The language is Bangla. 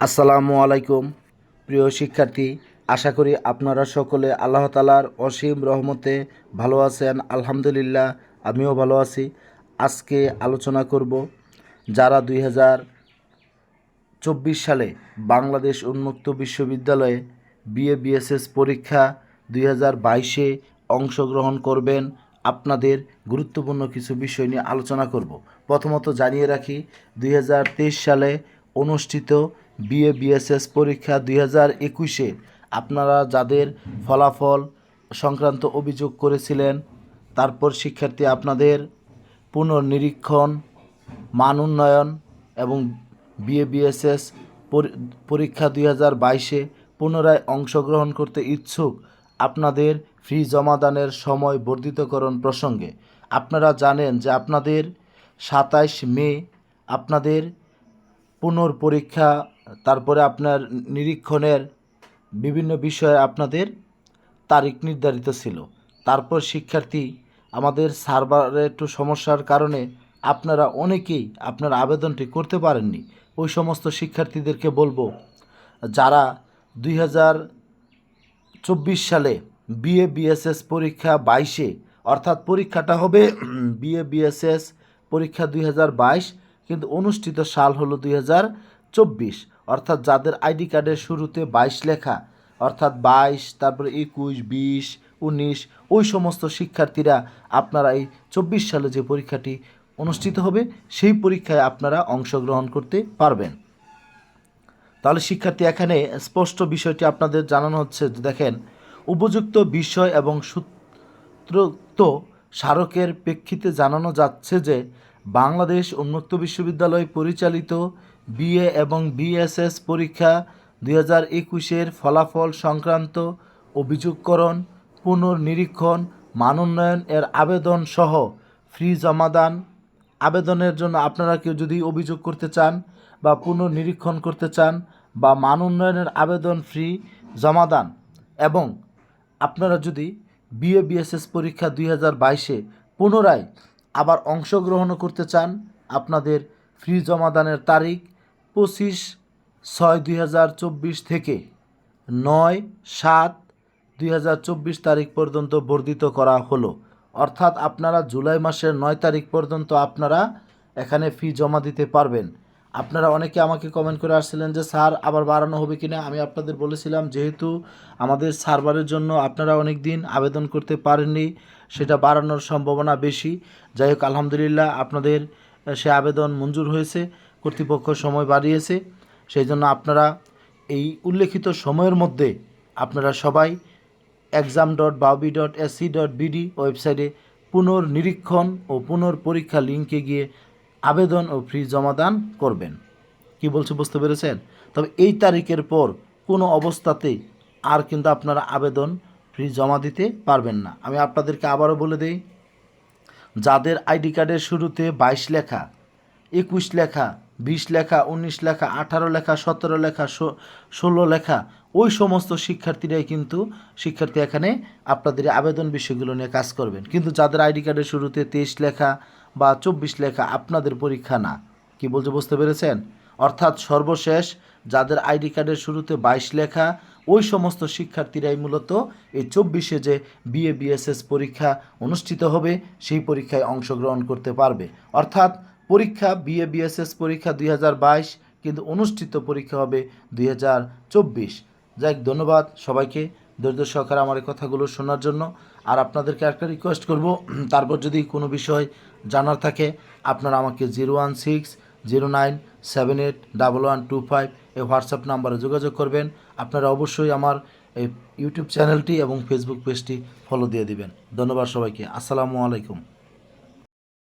আসসালামু আলাইকুম। প্রিয় শিক্ষার্থী, আশা করি আপনারা সকলে আল্লাহ তালার অসীম রহমতে ভালো আছেন, আলহামদুলিল্লাহ, আমিও ভালো আছি। আজকে আলোচনা করব যারা দুই চব্বিশ সালে বাংলাদেশ উন্মুক্ত বিশ্ববিদ্যালয়ে বিএ, বিএসএস পরীক্ষা দুই হাজার বাইশে অংশগ্রহণ করবেন, আপনাদের গুরুত্বপূর্ণ কিছু বিষয় নিয়ে আলোচনা করব। প্রথমত জানিয়ে রাখি, দুই হাজার তেইশ সালে অনুষ্ঠিত বিএ, বিএসএস পরীক্ষা দুই হাজার একুশে আপনারা যাদের ফলাফল সংক্রান্ত অভিযোগ করেছিলেন, তারপর শিক্ষার্থী আপনাদের পুনর্নিরীক্ষণ, মান উন্নয়ন এবং বিএ, বিএসএস পরীক্ষা দুই হাজার বাইশে পুনরায় অংশগ্রহণ করতে ইচ্ছুক আপনাদের ফি জমাদানের সময় বর্ধিতকরণ প্রসঙ্গে। আপনারা জানেন যে আপনাদের সাতাইশ মে আপনাদের পুনর্পরীক্ষা তারপরে আপনার নিরীক্ষণের বিভিন্ন বিষয়ে আপনাদের তারিখ নির্ধারিত ছিল। তারপর শিক্ষার্থী, আমাদের সার্ভারে একটু সমস্যার কারণে আপনারা অনেকেই আপনার আবেদনটি করতে পারেননি। ওই সমস্ত শিক্ষার্থীদেরকে বলব, যারা দুই চব্বিশ সালে বিএ, বিএসএস পরীক্ষা বাইশে, অর্থাৎ পরীক্ষাটা হবে বিএ, বিএসএস পরীক্ষা দুই হাজার বাইশ, কিন্তু অনুষ্ঠিত সাল হলো দুই চব্বিশ। অর্থাৎ যাদের আইডি কার্ডের শুরুতে বাইশ লেখা, অর্থাৎ বাইশ, তারপরে একুশ, বিশ, উনিশ, ওই সমস্ত শিক্ষার্থীরা আপনারা এই চব্বিশ সালে যে পরীক্ষাটি অনুষ্ঠিত হবে, সেই পরীক্ষায় আপনারা অংশগ্রহণ করতে পারবেন। তাহলে শিক্ষার্থী, এখানে স্পষ্ট বিষয়টি আপনাদের জানানো হচ্ছে দেখেন, উপযুক্ত বিষয় এবং সূত্রোক্ত স্মারকের প্রেক্ষিতে জানানো যাচ্ছে যে বাংলাদেশ উন্মুক্ত বিশ্ববিদ্যালয় পরিচালিত বিএ এবং বিএসএস পরীক্ষা দুই হাজার একুশের ফলাফল সংক্রান্ত অভিযোগকরণ, পুনর্নিরীক্ষণ, মানোন্নয়ন এর আবেদন সহ ফ্রি জমাদান আবেদনের জন্য আপনারা কেউ যদি অভিযোগ করতে চান বা পুনর্নিরীক্ষণ করতে চান বা মান উন্নয়নের আবেদন ফ্রি জমাদান এবং আপনারা যদি বিএ, বিএসএস পরীক্ষা দুই হাজার বাইশে পুনরায় আবার অংশগ্রহণও করতে চান, আপনাদের ফ্রি জমাদানের তারিখ পঁচিশ ছয় দুই হাজার চব্বিশ থেকে নয় সাত দুই হাজার চব্বিশ তারিখ পর্যন্ত বর্ধিত করা হলো। অর্থাৎ আপনারা জুলাই মাসের নয় তারিখ পর্যন্ত আপনারা এখানে ফি জমা দিতে পারবেন। আপনারা অনেকে আমাকে কমেন্ট করে আসছিলেন যে, স্যার, আবার বাড়ানো হবে কিনা? আমি আপনাদের বলেছিলাম, যেহেতু আমাদের সার্ভারের জন্য আপনারা অনেক দিন আবেদন করতে পারেননি, সেটা বাড়ানোর সম্ভাবনা বেশি। যাই হোক, আলহামদুলিল্লাহ, আপনাদের সে আবেদন মঞ্জুর হয়েছে। কর্তৃপক্ষ সময় বাড়িয়েছে। সেই জন্য আপনারা এই উল্লেখিত সময়ের মধ্যে আপনারা সবাই এক্সাম ডট বাউবি ডট এসসি ডট বিডি ওয়েবসাইটে পুনর্নিরীক্ষণ ও পুনর্পরীক্ষা লিঙ্কে গিয়ে আবেদন ও ফি জমাদান করবেন। কি বলছে বুঝতে পেরেছেন? তবে এই তারিখের পর কোনো অবস্থাতেই আর কিন্তু আপনারা আবেদন ফি জমা দিতে পারবেন না। আমি আপনাদেরকে আবারও বলে দিই, যাদের আইডি কার্ডের শুরুতে বাইশ লেখা, একুশ লেখা বিশ লেখা, উনিশ লেখা, আঠারো লেখা, সতেরো লেখা ষোলো লেখা, ওই সমস্ত শিক্ষার্থীরাই কিন্তু শিক্ষার্থী এখানে আপনাদের আবেদন বিষয়গুলো নিয়ে কাজ করবেন। কিন্তু যাদের আইডি কার্ডের শুরুতে তেইশ লেখা বা চব্বিশ লেখা আপনাদের পরীক্ষা না, কি বলছে বুঝতে পেরেছেন? অর্থাৎ সর্বশেষ যাদের আইডি কার্ডের শুরুতে বাইশ লেখা, ওই সমস্ত শিক্ষার্থীরাই মূলত এই চব্বিশে যে বিএ, বিএসএস পরীক্ষা অনুষ্ঠিত হবে, সেই পরীক্ষায় অংশগ্রহণ করতে পারবে। অর্থাৎ পরীক্ষা বিএ বিএসএস পরীক্ষা দুই হাজার বাইশ, কিন্তু অনুষ্ঠিত পরীক্ষা হবে দু হাজার চব্বিশ। যাই ধন্যবাদ সবাইকে ধৈর্য সহকারে আমার এই কথাগুলো শোনার জন্য। আর আপনাদেরকে একটা রিকোয়েস্ট করব। তারপর যদি কোনো বিষয় জানার থাকে, আপনারা আমাকে zero one six, zero nine seven eight double one two five এই হোয়াটসঅ্যাপ নাম্বারে যোগাযোগ করবেন। আপনারা অবশ্যই আমার এই ইউটিউব চ্যানেলটি এবং ফেসবুক পেজটি ফলো দিয়ে দিবেন। ধন্যবাদ সবাইকে। আসসালামু আলাইকুম।